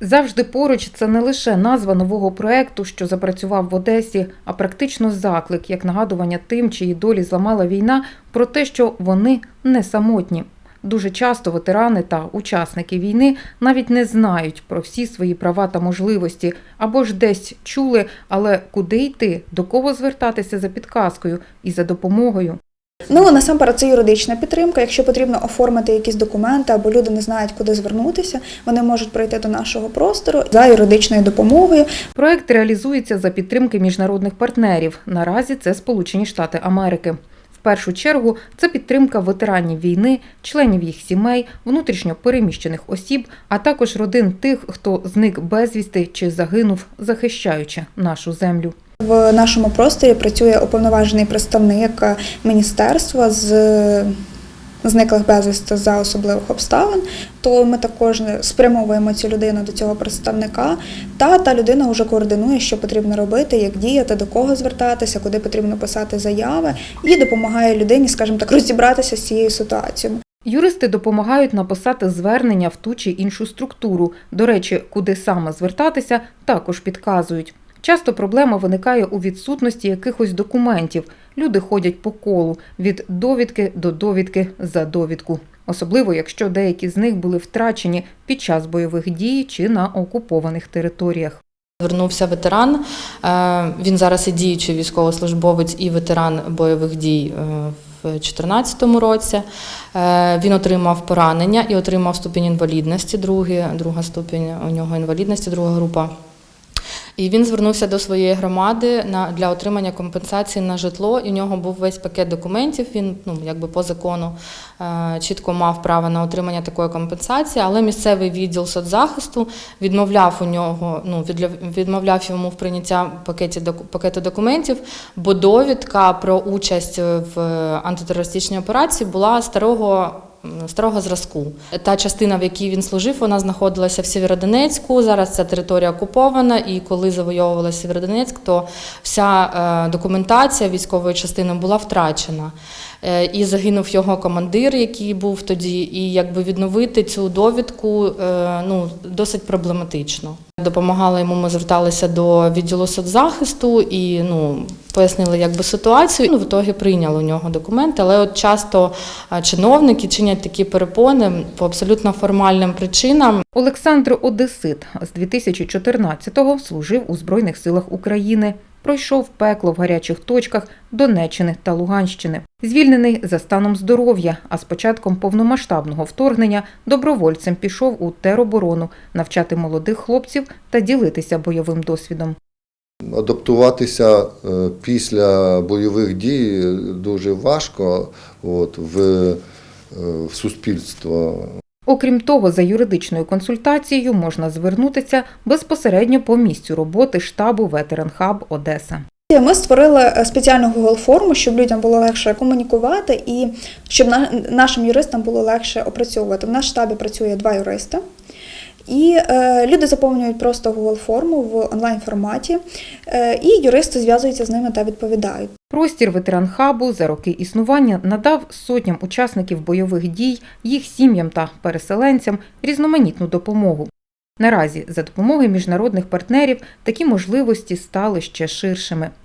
Завжди поруч це не лише назва нового проекту, що запрацював в Одесі, а практично заклик, як нагадування тим, чиї долі зламала війна, про те, що вони не самотні. Дуже часто ветерани та учасники війни навіть не знають про всі свої права та можливості, або ж десь чули, але куди йти, до кого звертатися за підказкою і за допомогою. Ну насамперед це юридична підтримка. Якщо потрібно оформити якісь документи або люди не знають, куди звернутися, вони можуть прийти до нашого простору за юридичною допомогою. Проект реалізується за підтримки міжнародних партнерів. Наразі це Сполучені Штати Америки. В першу чергу це підтримка ветеранів війни, членів їх сімей, внутрішньо переміщених осіб, а також родин тих, хто зник безвісти чи загинув, захищаючи нашу землю. В нашому просторі працює уповноважений представник міністерства з зниклих безвісти за особливих обставин. То ми також спрямовуємо цю людину до цього представника. Та та людина вже координує, що потрібно робити, як діяти, до кого звертатися, куди потрібно писати заяви, і допомагає людині, скажімо так, розібратися з цією ситуацією. Юристи допомагають написати звернення в ту чи іншу структуру. До речі, куди саме звертатися, також підказують. Часто проблема виникає у відсутності якихось документів. Люди ходять по колу від довідки до довідки за довідку. Особливо, якщо деякі з них були втрачені під час бойових дій чи на окупованих територіях. Звернувся ветеран. Е, Він зараз і діючий військовослужбовець і ветеран бойових дій е, в 2014 році. Е, Він отримав поранення і отримав ступінь інвалідності, другий, друга ступінь у нього інвалідності, друга група. І він звернувся до своєї громади на для отримання компенсації на житло. І у нього був весь пакет документів. Він ну якби по закону е, чітко мав право на отримання такої компенсації, але місцевий відділ соцзахисту відмовляв у нього, ну відмовляв йому в прийняття пакеті пакету документів, бо довідка про участь в антитерористичній операції була старого старого зразку. Та частина, в якій він служив, вона знаходилася в Сєвєродонецьку. Зараз ця територія окупована, і коли завойовувалася Сєвєродонецьк, то вся е, документація військової частини була втрачена. Е, І загинув його командир, який був тоді, і якби відновити цю довідку е, ну, досить проблематично. Допомагали йому, ми зверталися до відділу соцзахисту і ну, пояснили якби, ситуацію. Ну, в ітогі прийняли у нього документи, але от часто чиновники чинять такі перепони по абсолютно формальним причинам. Олександр Одесит з 2014-го служив у Збройних силах України. Пройшов пекло в гарячих точках Донеччини та Луганщини. Звільнений за станом здоров'я, а з початком повномасштабного вторгнення добровольцем пішов у тероборону навчати молодих хлопців та ділитися бойовим досвідом. Адаптуватися е, після бойових дій дуже важко от, в, в суспільство. Окрім того, за юридичною консультацією можна звернутися безпосередньо по місцю роботи штабу «Ветеранхаб Одеса. Ми створили е, спеціальну Google форму, щоб людям було легше комунікувати і щоб на- нашим юристам було легше опрацьовувати. В нас штабі працює два юриста. І е, люди заповнюють просто Google форму в онлайн форматі, е, і юристи зв'язуються з ними та відповідають. Простір ветеран хабу за роки існування надав сотням учасників бойових дій, їх сім'ям та переселенцям різноманітну допомогу. Наразі за допомогою міжнародних партнерів такі можливості стали ще ширшими.